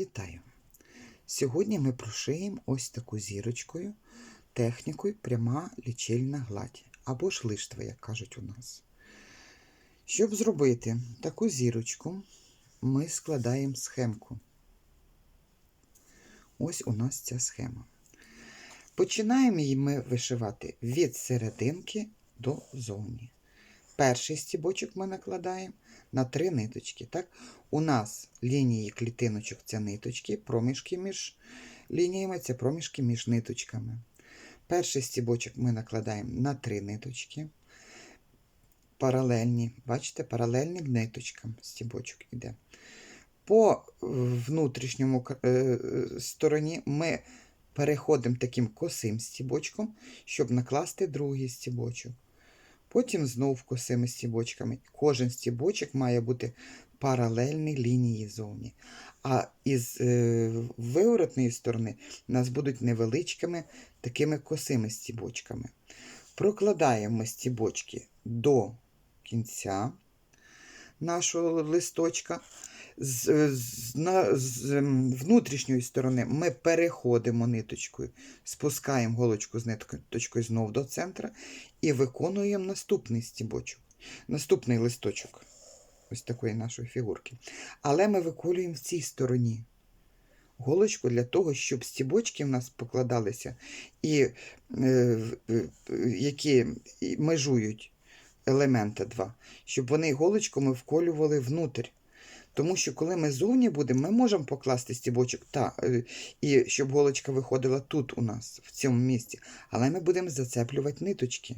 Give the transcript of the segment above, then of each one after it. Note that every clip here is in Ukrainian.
Вітаю! Сьогодні ми прошиємо ось таку зірочкою технікою пряма лічильна гладь або ж лиштва, як кажуть у нас. Щоб зробити таку зірочку, ми складаємо схемку. Ось у нас ця схема. Починаємо її ми вишивати від серединки до зовні. Перший стібочок ми накладаємо на три ниточки. Так? У нас лінії клітиночок це ниточки, проміжки між лініями це проміжки між ниточками. Перший стібочок ми накладаємо на три ниточки. Паралельні, бачите, паралельні ниточкам стібочок іде. По внутрішньому е, стороні ми переходимо таким косим стібочком, щоб накласти другий стібочок. Потім знов косими стібочками. Кожен стібочок має бути паралельний лінії зовні. А із е, виворотної сторони нас будуть невеличкими такими косими стібочками. Прокладаємо стібочки до кінця нашого листочка. З, з, на, з внутрішньої сторони ми переходимо ниточкою, спускаємо голочку з ниточкою знов до центра і виконуємо наступний стібочок, наступний листочок ось такої нашої фігурки. Але ми виколюємо в цій стороні голочку для того, щоб стібочки в нас покладалися, і е, е, які межують елементи два, щоб вони голочками вколювали внутрь. Тому що, коли ми зовні будемо, ми можемо покласти стібочок, та, і щоб голочка виходила тут у нас, в цьому місці. Але ми будемо зацеплювати ниточки.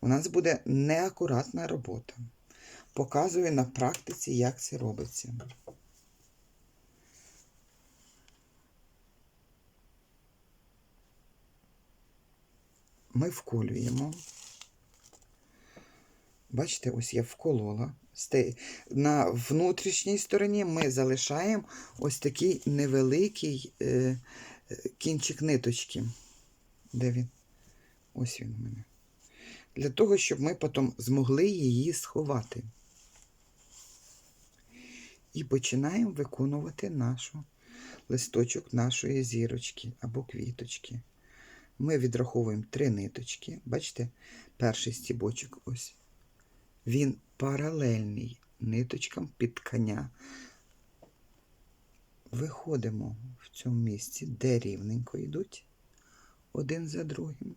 У нас буде неакуратна робота. Показую на практиці, як це робиться. Ми вколюємо. Бачите, ось я вколола. На внутрішній стороні ми залишаємо ось такий невеликий е, кінчик ниточки. Де він? Ось він у мене. Для того, щоб ми потім змогли її сховати. І починаємо виконувати нашу листочок нашої зірочки або квіточки. Ми відраховуємо три ниточки. Бачите, перший стібочок ось. Він паралельний ниточкам під тканя. Виходимо в цьому місці, де рівненько йдуть один за другим.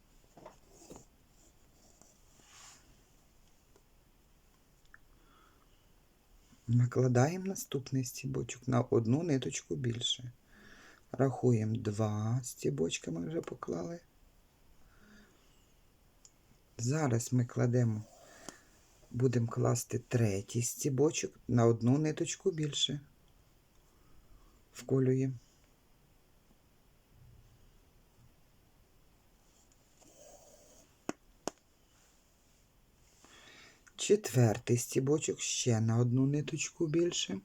Накладаємо наступний стібочок на одну ниточку більше. Рахуємо два стібочка ми вже поклали. Зараз ми кладемо, будемо класти третій стібочок на одну ниточку більше. Вколюємо. Четвертий стібочок ще на одну ниточку більше.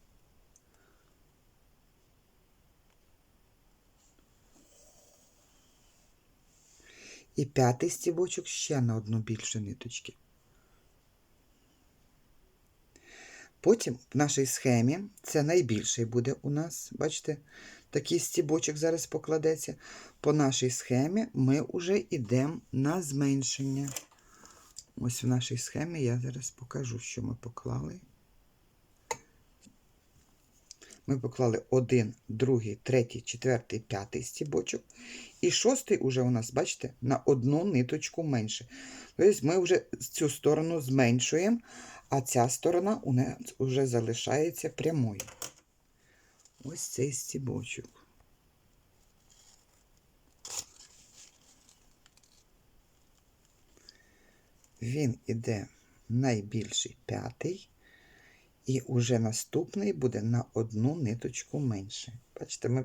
І п'ятий стібочок ще на одну більше ниточки. Потім в нашій схемі це найбільший буде у нас, бачите, такий стібочок зараз покладеться. По нашій схемі ми вже йдемо на зменшення. Ось в нашій схемі я зараз покажу, що ми поклали. Ми поклали один, другий, третій, четвертий, п'ятий стібочок. І шостий уже у нас, бачите, на одну ниточку менше. Тобто ми вже цю сторону зменшуємо, а ця сторона у нас вже залишається прямою. Ось цей стібочок. Він іде найбільший п'ятий, і уже наступний буде на одну ниточку менше. Бачите, ми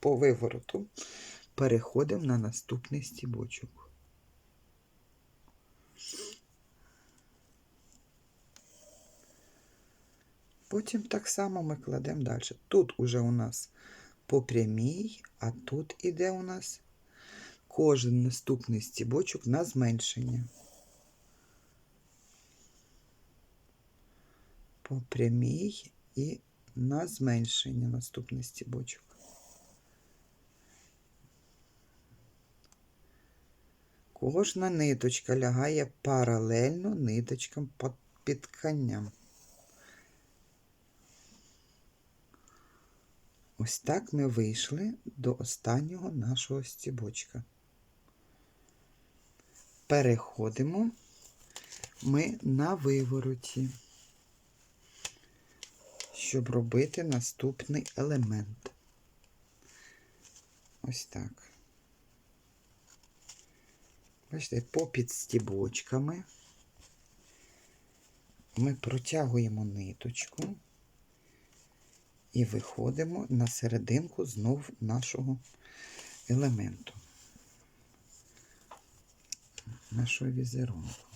по вивороту переходимо на наступний стібочок. Потім так само ми кладемо далі. Тут уже у нас по прямій, а тут іде у нас кожен наступний стібочок на зменшення. по прямій і на зменшення наступний стібочок. Кожна ниточка лягає паралельно ниточкам під- тканням. Ось так ми вийшли до останнього нашого стібочка. Переходимо ми на вивороті, щоб робити наступний елемент. Ось так. Бачите, попід стібочками ми протягуємо ниточку і виходимо на серединку знов нашого елементу, нашого візерунку.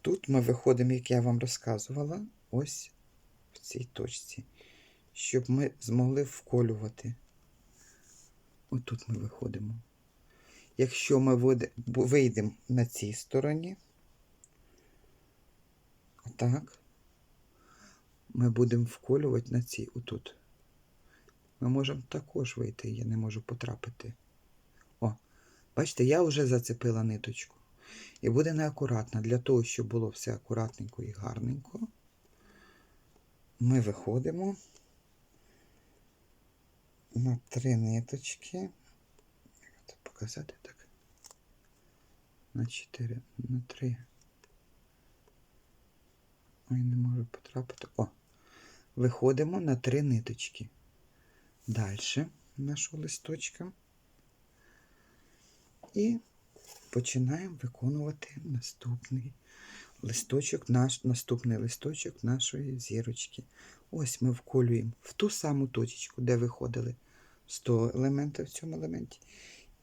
Тут ми виходимо, як я вам розказувала, ось в цій точці, щоб ми змогли вколювати. Отут ми виходимо. Якщо ми вийдемо на цій стороні, отак, ми будемо вколювати на цій отут. Ми можемо також вийти, я не можу потрапити. О, бачите, я вже зацепила ниточку. І буде неакуратно. Для того, щоб було все акуратненько і гарненько, ми виходимо на три ниточки. Як це показати так? На чотири, на три. Ой, не можу потрапити. О! Виходимо на три ниточки. Далі нашого листочка. І починаємо виконувати наступний листочок, наш, наступний листочок нашої зірочки. Ось ми вколюємо в ту саму точечку, де виходили з того елемента в цьому елементі.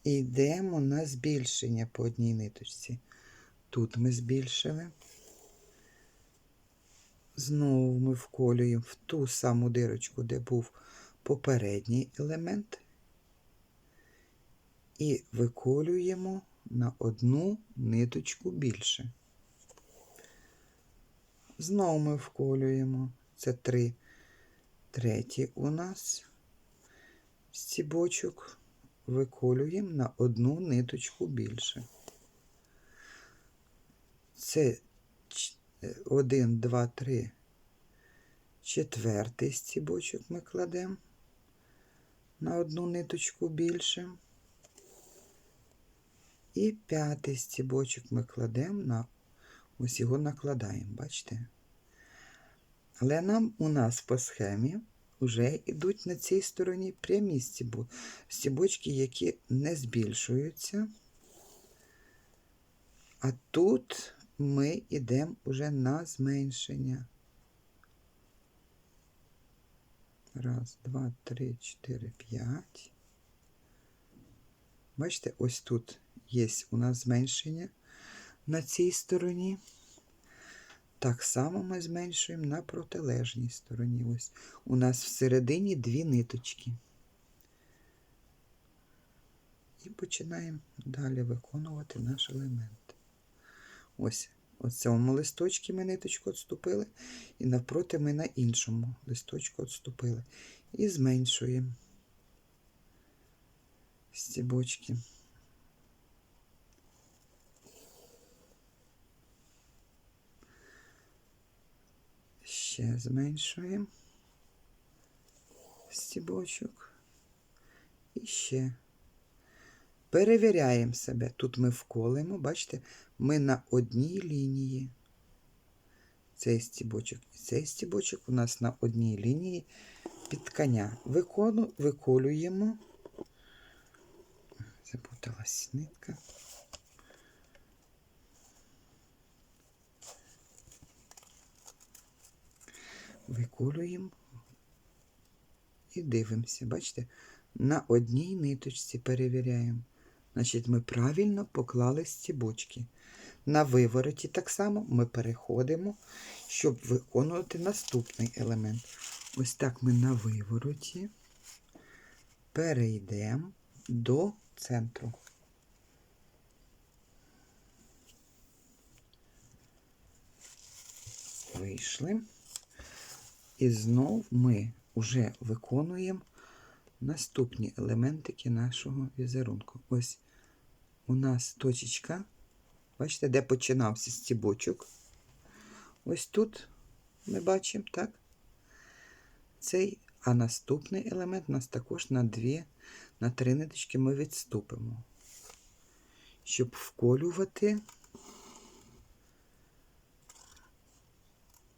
І йдемо на збільшення по одній ниточці. Тут ми збільшили. Знову ми вколюємо в ту саму дирочку, де був попередній елемент. І виколюємо на одну ниточку більше. Знову ми вколюємо. Це три треті у нас стібочок. Виколюємо на одну ниточку більше. Це ч- е, один, два, три. Четвертий стібочок ми кладемо на одну ниточку більше. І п'ятий стібочок ми кладемо на ось його накладаємо, бачите? Але нам у нас по схемі вже йдуть на цій стороні прямі стібо, стібочки, які не збільшуються. А тут ми йдемо вже на зменшення. Раз, два, три, чотири, п'ять. Бачите, ось тут є у нас зменшення на цій стороні. Так само ми зменшуємо на протилежній стороні. Ось у нас всередині дві ниточки. І починаємо далі виконувати наш елемент. Ось цьому листочці ми ниточку відступили, і навпроти ми на іншому листочку відступили. І зменшуємо стібочки. Ще зменшуємо стібочок. І ще. Перевіряємо себе. Тут ми вколимо, бачите, ми на одній лінії. Цей стібочок і цей стібочок у нас на одній лінії під тканя. Викону, виколюємо. Запуталась нитка. Виколюємо і дивимося. Бачите, на одній ниточці перевіряємо. Значить, ми правильно поклали стібочки. На вивороті так само ми переходимо, щоб виконувати наступний елемент. Ось так ми на вивороті перейдемо до центру. вийшли. І знов ми вже виконуємо наступні елементики нашого візерунку. Ось у нас точечка, бачите, де починався стібочок. Ось тут ми бачимо, так? Цей, а наступний елемент у нас також на дві, на три ниточки ми відступимо, щоб вколювати.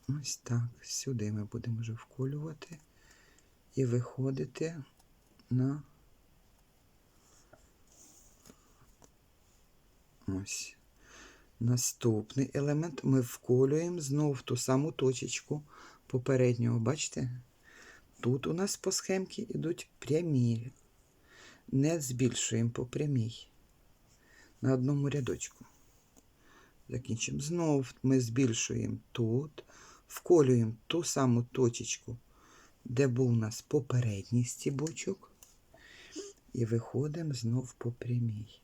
Ось так. Сюди ми будемо вже вколювати і виходити на ось. Наступний елемент ми вколюємо знову ту саму точечку попереднього. Бачите? Тут у нас по схемці йдуть прямі. Не збільшуємо по прямій. На одному рядочку. Закінчимо. Знову ми збільшуємо тут, вколюємо ту саму точечку, де був у нас попередній стібочок, і виходимо знов по прямій.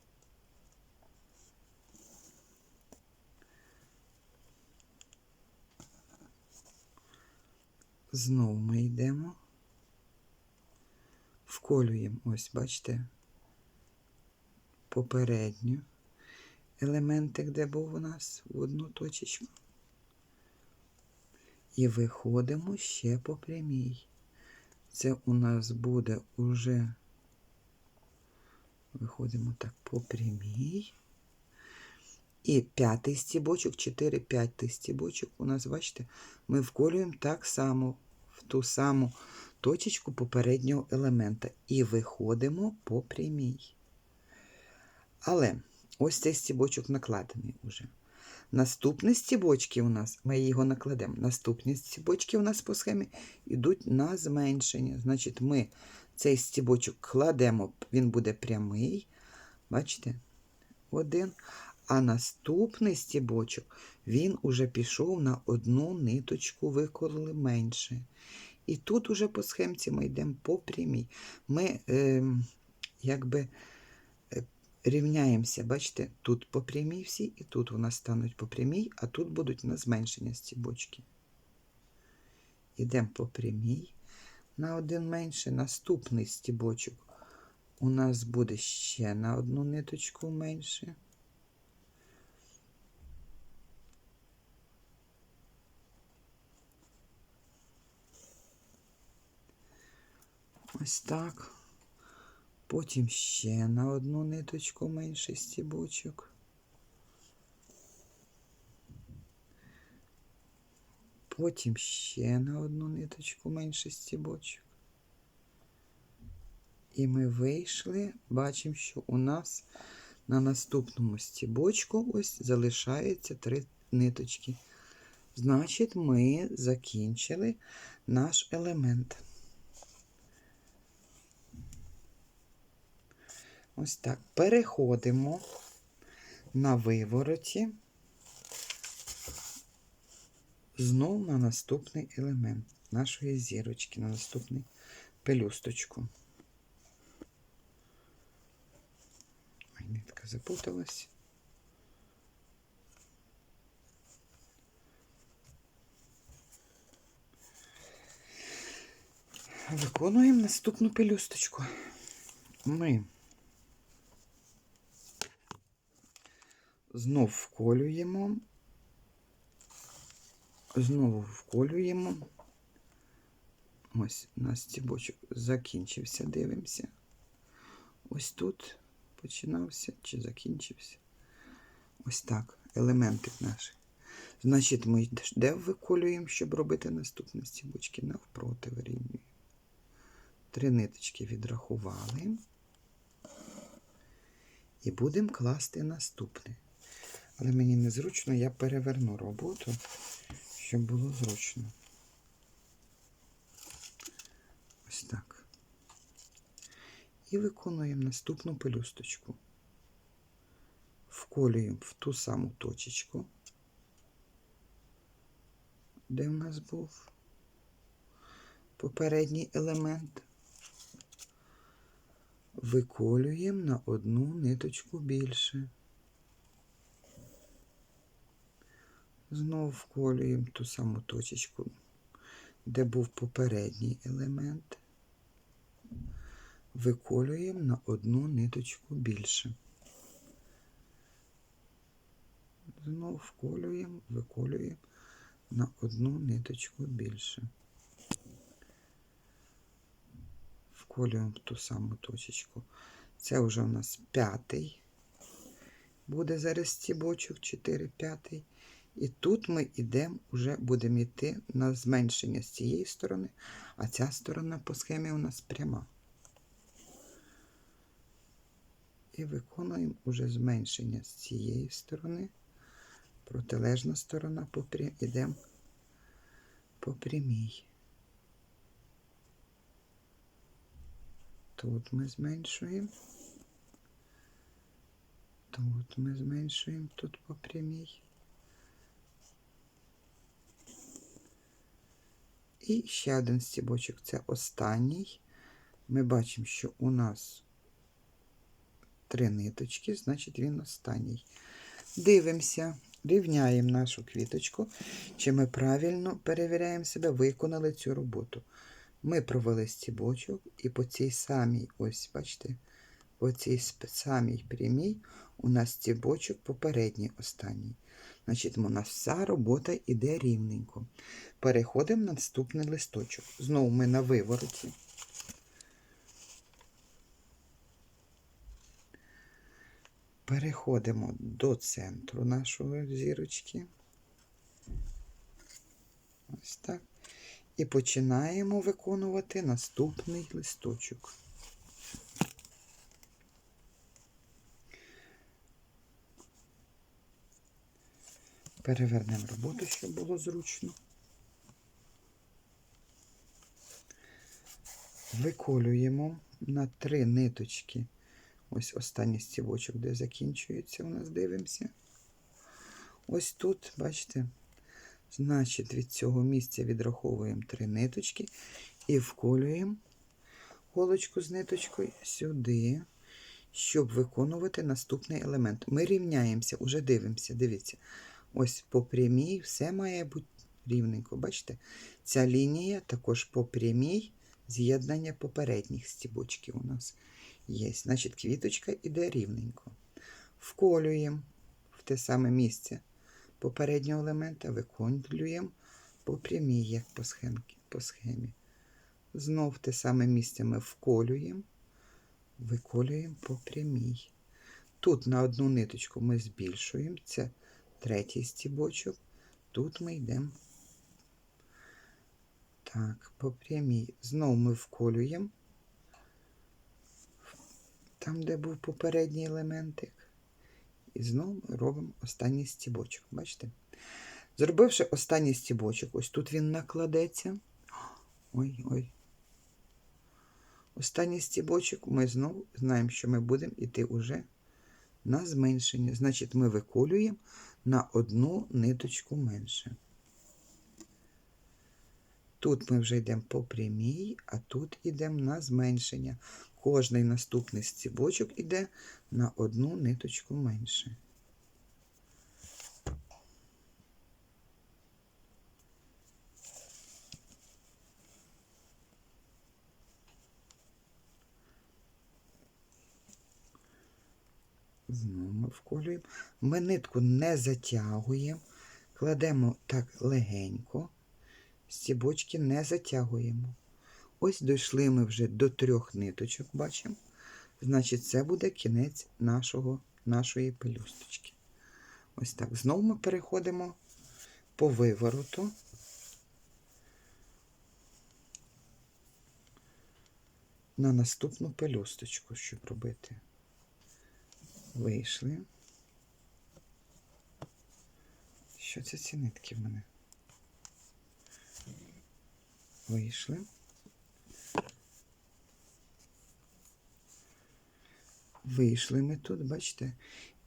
Знову ми йдемо, вколюємо, ось, бачите, попередню елементик, де був у нас в одну точечку. І виходимо ще по прямій. Це у нас буде уже, виходимо так по прямій. І п'ятий стібочок, 4 п'ятий стібочок у нас, бачите, ми вколюємо так само ту саму точечку попереднього елемента. І виходимо по прямій. Але ось цей стібочок накладений уже. Наступні стібочки у нас, ми його накладемо. Наступні стібочки у нас по схемі йдуть на зменшення. Значить, ми цей стібочок кладемо, він буде прямий. Бачите? Один. А наступний стібочок, він уже пішов на одну ниточку, виколили менше. І тут уже по схемці ми йдемо по прямій. Ми е, якби рівняємося, бачите, тут по прямій всі, і тут у нас стануть по прямій, а тут будуть на зменшення стібочки. Йдемо по прямій. На один менше. Наступний стібочок у нас буде ще на одну ниточку менше. Ось так. Потім ще на одну ниточку менше стібочок. Потім ще на одну ниточку менше стібочок. І ми вийшли, бачимо, що у нас на наступному стібочку ось залишається три ниточки. Значить, ми закінчили наш елемент. Ось так. Переходимо на вивороті, знову на наступний елемент нашої зірочки, на наступний пелюсточку. Ой, нитка запуталась. Виконуємо наступну пелюсточку. Ми знов вколюємо, знову вколюємо. Ось у нас стібочок закінчився, дивимося. Ось тут починався чи закінчився. Ось так, елементик наш. Значить, ми де виколюємо, щоб робити наступні стібочки, навпроти вирівнюємо. Три ниточки відрахували. І будемо класти наступне. Але мені незручно, я переверну роботу, щоб було зручно. Ось так. І виконуємо наступну пелюсточку. Вколюємо в ту саму точечку, де в нас був попередній елемент. Виколюємо на одну ниточку більше. Знову вколюємо ту саму точечку, де був попередній елемент. Виколюємо на одну ниточку більше. Знову вколюємо, виколюємо на одну ниточку більше. Вколюємо ту саму точечку. Це вже у нас п'ятий. Буде зараз стібочок, 4 п'ятий. І тут ми йдемо, вже будемо йти на зменшення з цієї сторони, а ця сторона по схемі у нас пряма. І виконуємо уже зменшення з цієї сторони. Протилежна сторона йдемо по прямій. Тут ми зменшуємо. Тут ми зменшуємо, тут по прямій. І ще один стібочок, це останній. Ми бачимо, що у нас три ниточки, значить він останній. Дивимося, рівняємо нашу квіточку, чи ми правильно перевіряємо себе, виконали цю роботу. Ми провели стібочок, і по цій самій, ось, бачите, по цій самій прямій у нас стібочок попередній останній. Значить, у нас вся робота йде рівненько. Переходимо на наступний листочок. Знову ми на вивороті. Переходимо до центру нашої зірочки. Ось так. І починаємо виконувати наступний листочок. Перевернемо роботу, щоб було зручно. Виколюємо на три ниточки. Ось останній стівочок, де закінчується, у нас дивимося. Ось тут, бачите, значить, від цього місця відраховуємо три ниточки і вколюємо голочку з ниточкою сюди, щоб виконувати наступний елемент. Ми рівняємося, уже дивимося, дивіться. Ось по прямій все має бути рівненько. Бачите? Ця лінія також по прямій з'єднання попередніх стібочків у нас є. Значить, квіточка іде рівненько. Вколюємо в те саме місце попереднього елемента, виконуємо по прямій, як по, схемки, по схемі. Знов те саме місце ми вколюємо, виколюємо по прямій. Тут на одну ниточку ми збільшуємо. Це третій стібочок. Тут ми йдемо так, по прямій. Знову ми вколюємо там, де був попередній елементик. І знову робимо останній стібочок. Бачите? Зробивши останній стібочок, ось тут він накладеться. Ой-ой. Останній стібочок ми знову знаємо, що ми будемо йти уже на зменшення. Значить, ми виколюємо на одну ниточку менше. Тут ми вже йдемо по прямій, а тут йдемо на зменшення. Кожний наступний стібочок йде на одну ниточку менше. Знову ми вколюємо. Ми нитку не затягуємо, кладемо так легенько, стібочки не затягуємо. Ось дійшли ми вже до трьох ниточок, бачимо. Значить, це буде кінець нашого, нашої пелюсточки. Ось так. Знову ми переходимо по вивороту. На наступну пелюсточку, щоб робити. Вийшли. Що це ці нитки в мене? Вийшли. Вийшли ми тут, бачите?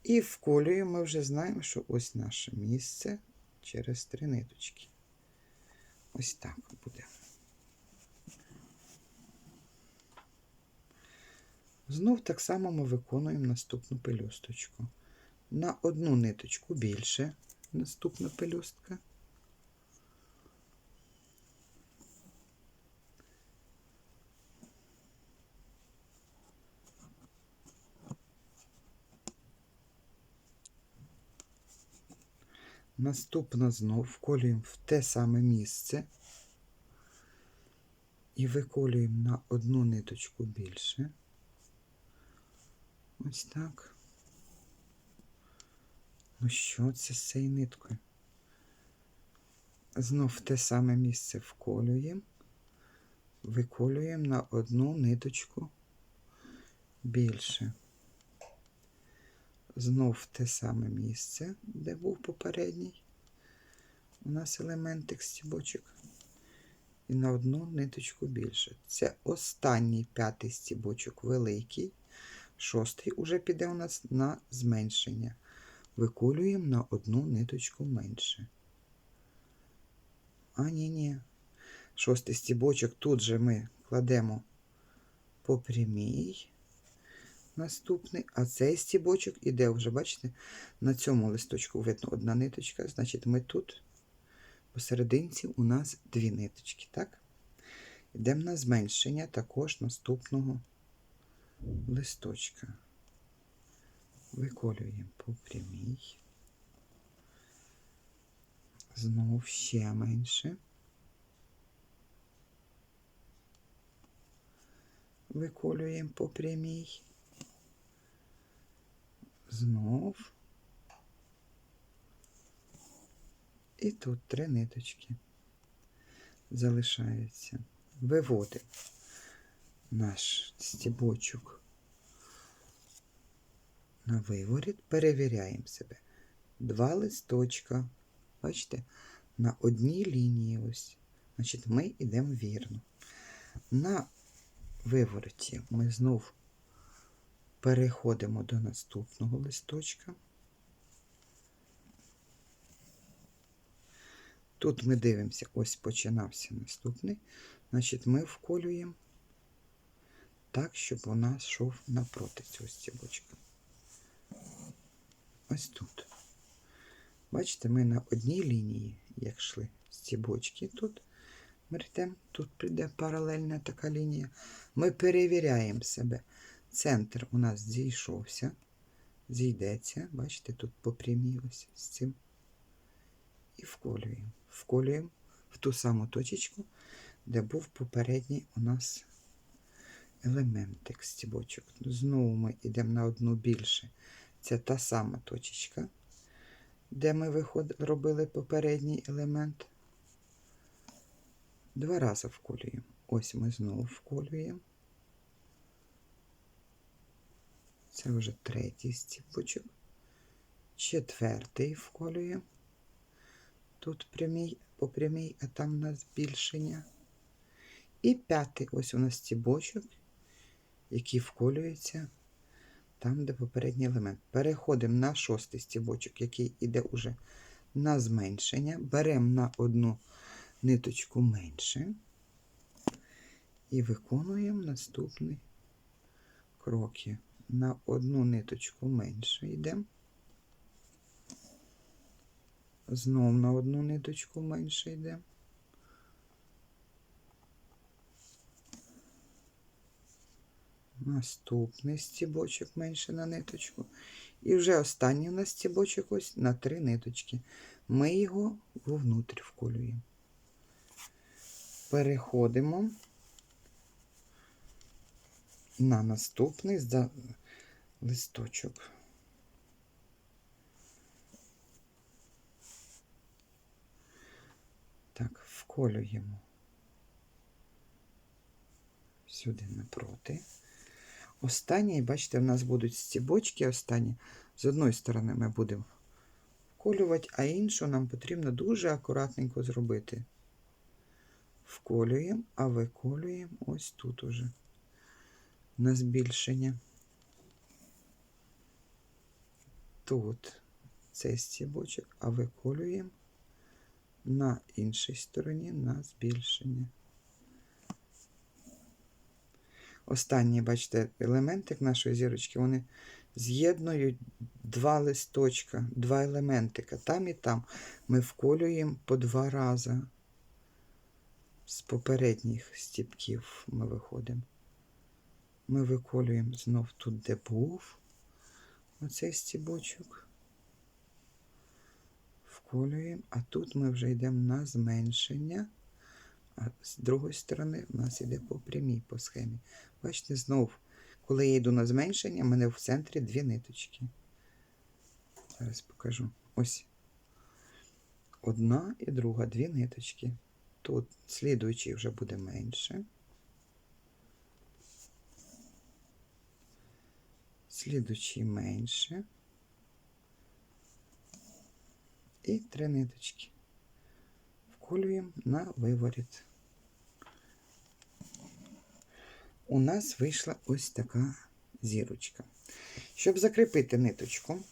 І вколюємо, ми вже знаємо, що ось наше місце через три ниточки. Ось так буде. Знов так само ми виконуємо наступну пелюсточку. На одну ниточку більше наступна пелюстка. Наступно знов вколюємо в те саме місце і виколюємо на одну ниточку більше. Ось так. Ну що це з цією ниткою? Знов те саме місце вколюємо, виколюємо на одну ниточку більше. Знов те саме місце, де був попередній. У нас елементик стібочок. І на одну ниточку більше. Це останній п'ятий стібочок великий. Шостий уже піде у нас на зменшення. Виколюємо на одну ниточку менше. А, ні, ні. Шостий стібочок тут же ми кладемо по прямій. Наступний, а цей стібочок іде вже, бачите, на цьому листочку видно одна ниточка, значить ми тут посерединці у нас дві ниточки, так? Йдемо на зменшення також наступного листочка. Виколюємо по прямій. Знову ще менше. Виколюємо по прямій. Знов. І тут три ниточки залишаються. Виводимо наш стібочок на виворіт, перевіряємо себе. Два листочка, бачите, на одній лінії ось. Значить, ми йдемо вірно. На вивороті ми знов переходимо до наступного листочка. Тут ми дивимося, ось починався наступний. Значить, ми вколюємо так, щоб нас йшов напроти цього стібочка. Ось тут. Бачите, ми на одній лінії, як йшли стібочки тут. Мертем, тут прийде паралельна така лінія. Ми перевіряємо себе. Центр у нас зійшовся, зійдеться. Бачите, тут по прямій ось з цим. І вколюємо. Вколюємо в ту саму точечку, де був попередній у нас елементик стібочок. Знову ми йдемо на одну більше. Це та сама точечка, де ми виход... робили попередній елемент. Два рази вколюємо. Ось ми знову вколюємо. Це вже третій стіпочок. Четвертий вколюємо. Тут прямій, по прямій, а там у нас збільшення. І п'ятий ось у нас стібочок, який вколюється там, де попередній елемент. Переходимо на шостий стібочок, який йде уже на зменшення. Беремо на одну ниточку менше і виконуємо наступні кроки. На одну ниточку менше йдемо. Знов на одну ниточку менше йдемо. Наступний стібочок менше на ниточку. І вже останній у нас стібочок ось на три ниточки. Ми його вовнутрь вколюємо. Переходимо на наступний листочок. Так, вколюємо сюди напроти. Останній, бачите, в нас будуть стібочки останні. З одної сторони ми будемо вколювати, а іншу нам потрібно дуже акуратненько зробити. Вколюємо, а виколюємо ось тут уже на збільшення. Тут цей стібочок, а виколюємо на іншій стороні на збільшення. Останні, бачите, елементик нашої зірочки, вони з'єднують два листочка, два елементика. Там і там ми вколюємо по два рази. З попередніх стіпків ми виходимо. Ми виколюємо знов тут, де був оцей стібочок. Вколюємо, а тут ми вже йдемо на зменшення. А з другої сторони в нас йде по прямій по схемі. Бачите, знов, коли я йду на зменшення, в мене в центрі дві ниточки. Зараз покажу. Ось. Одна і друга, дві ниточки. Тут слідуючий вже буде менше. Слідуючий менше. І три ниточки. Вколюємо на виворіт. У нас вийшла ось така зірочка. Щоб закріпити ниточку,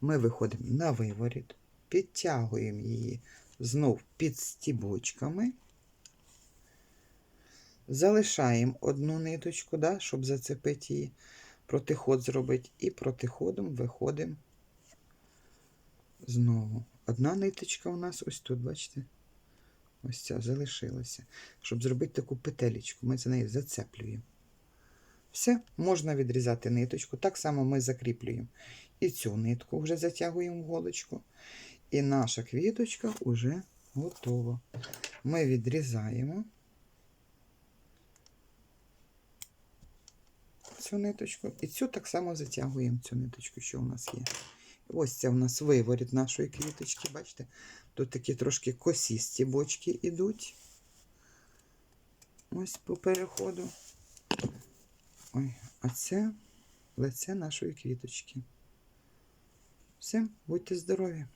ми виходимо на виворіт, підтягуємо її знов під стібочками, залишаємо одну ниточку, да, щоб зацепити її, протиход зробити, і протиходом виходимо знову. Одна ниточка у нас ось тут, бачите? Ось ця залишилася. Щоб зробити таку петелечку, ми за неї зацеплюємо. Все, можна відрізати ниточку. Так само ми закріплюємо і цю нитку вже затягуємо в голочку. І наша квіточка вже готова. Ми відрізаємо цю ниточку. І цю так само затягуємо цю ниточку, що у нас є. Ось це у нас виворіт нашої квіточки, бачите? Тут такі трошки косісті бочки йдуть. Ось по переходу. Ой, а це лице нашої квіточки. Все, будьте здорові!